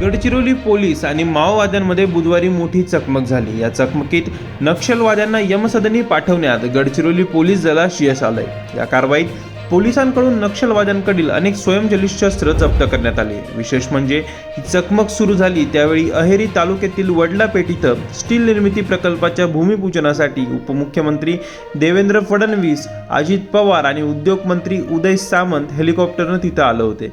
Gadchiroli police आणि माओवाद्यांमध्ये बुधवारी मोठी चकमक झाली. या चकमकीत नक्षलवाद्यांना यमसदनी पाठवण्यात गडचिरोली पोलीस दलास यश आलंय. या कारवाईत पोलिसांकडून नक्षलवाद्यांकडील अनेक स्वयंचलित शस्त्र जप्त करण्यात आले. विशेष म्हणजे ही चकमक सुरू झाली त्यावेळी अहेरी तालुक्यातील वडलापेठ इथं स्टील निर्मिती प्रकल्पाच्या भूमिपूजनासाठी उपमुख्यमंत्री देवेंद्र फडणवीस अजित पवार आणि उद्योगमंत्री उदय सामंत हेलिकॉप्टरनं तिथं आलं होते.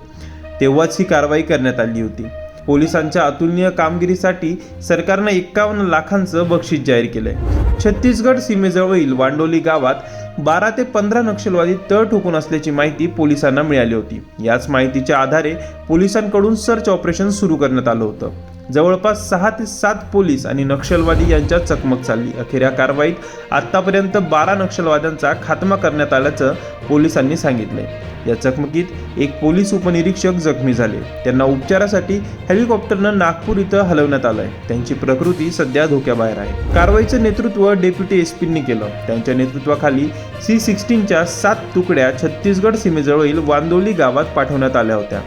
तेव्हाच ही कारवाई करण्यात आली होती. पोलिसांच्या अतुलनीय कामगिरीसाठी सरकारनं एक्कावन्न लाखांचं बक्षीस जाहीर केलंय. छत्तीसगड सीमेजवळील वांडोली गावात बारा ते पंधरा नक्षलवादी तळ ठोकून असल्याची माहिती पोलिसांना मिळाली होती. याच माहितीच्या आधारे पोलिसांकडून सर्च ऑपरेशन सुरू करण्यात आलं होतं. जवळपास सहा ते सात पोलीस आणि नक्षलवादी यांच्यात चकमक चालली. अखेर या कारवाईत आतापर्यंत बारा नक्षलवाद्यांचा खात्मा करण्यात आल्याचं पोलिसांनी सांगितलंय. या चकमकीत एक पोलीस उपनिरीक्षक जखमी झाले. त्यांना उपचारासाठी हेलिकॉप्टरनं नागपूर इथं हलवण्यात आलंय. त्यांची प्रकृती सध्या धोक्याबाहेर आहे. कारवाईचं नेतृत्व डेप्युटी एस पींनी केलं. त्यांच्या नेतृत्वाखाली सी सिक्स्टीनच्या सात तुकड्या छत्तीसगड सीमेजवळील वांदोली गावात पाठवण्यात आल्या होत्या.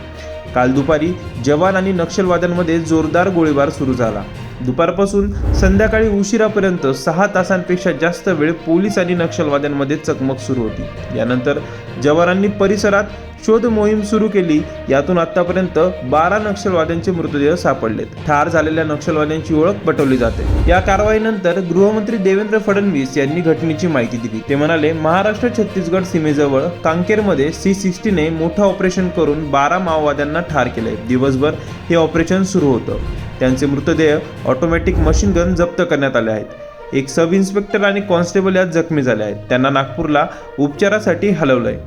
काल दुपारी जवान आणि नक्षलवाद्यांमध्ये जोरदार गोळीबार सुरू झाला. दुपारपासून संध्याकाळी उशिरापर्यंत सहा तासांपेक्षा जास्त वेळ पोलीस आणि नक्षलवाद्यांमध्ये चकमक सुरू होती. यानंतर जवानांनी परिसरात शोध मोहीम सुरू केली. यातून आतापर्यंत बारा नक्षलवाद्यांचे मृतदेह सापडलेत. ठार झालेल्या नक्षलवाद्यांची ओळख पटवली जाते. या कारवाईनंतर गृहमंत्री देवेंद्र फडणवीस यांनी घटनेची माहिती दिली. ते म्हणाले महाराष्ट्र छत्तीसगड सीमेजवळ कांकेरमध्ये सी सिक्स्टीने मोठं ऑपरेशन करून बारा माओवाद्यांना ठार केले दिवसभर हे ऑपरेशन सुरू होतं. त्यांचे मृतदेह ऑटोमॅटिक मशीन गन जप्त करण्यात आले आहेत. एक सब इन्स्पेक्टर आणि कॉन्स्टेबल यात जखमी झाले आहेत. त्यांना नागपूरला उपचारासाठी हलवलंय.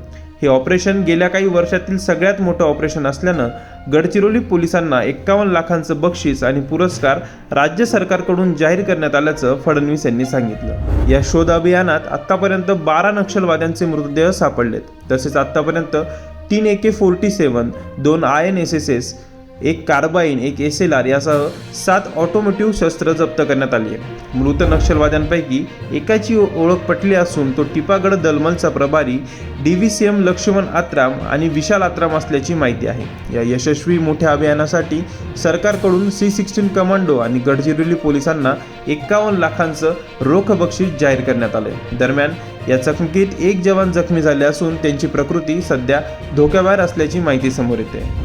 हे ऑपरेशन गेल्या काही वर्षातील सगळ्यात मोठं ऑपरेशन असल्यानं गडचिरोली पोलिसांना एक्कावन्न लाखांचं बक्षीस आणि पुरस्कार राज्य सरकारकडून जाहीर करण्यात आल्याचं फडणवीस यांनी सांगितलं. या शोध अभियानात आतापर्यंत बारा नक्षलवाद्यांचे मृतदेह सापडलेत. तसेच आत्तापर्यंत तीन ए के फोर्टी सेवन दोन I N S S S एक कार्बाईन एक एस एल आर यासह सात ऑटोमोटिव्ह शस्त्र जप्त करण्यात आली आहे मृत नक्षलवाद्यांपैकी एकाची ओळख पटली असून तो टिपागड दलमलचा प्रभारी D V C M Laxman Atram आणि विशाल आत्राम असल्याची माहिती आहे. या यशस्वी मोठ्या अभियानासाठी सरकारकडून सी सिक्स्टीन कमांडो आणि गडचिरोली पोलिसांना एक्कावन्न लाखांचं रोख बक्षीस जाहीर करण्यात आलं दरम्यान या चकमकीत एक जवान जखमी झाले असून त्यांची प्रकृती सध्या धोक्याबाहेर असल्याची माहिती समोर येते.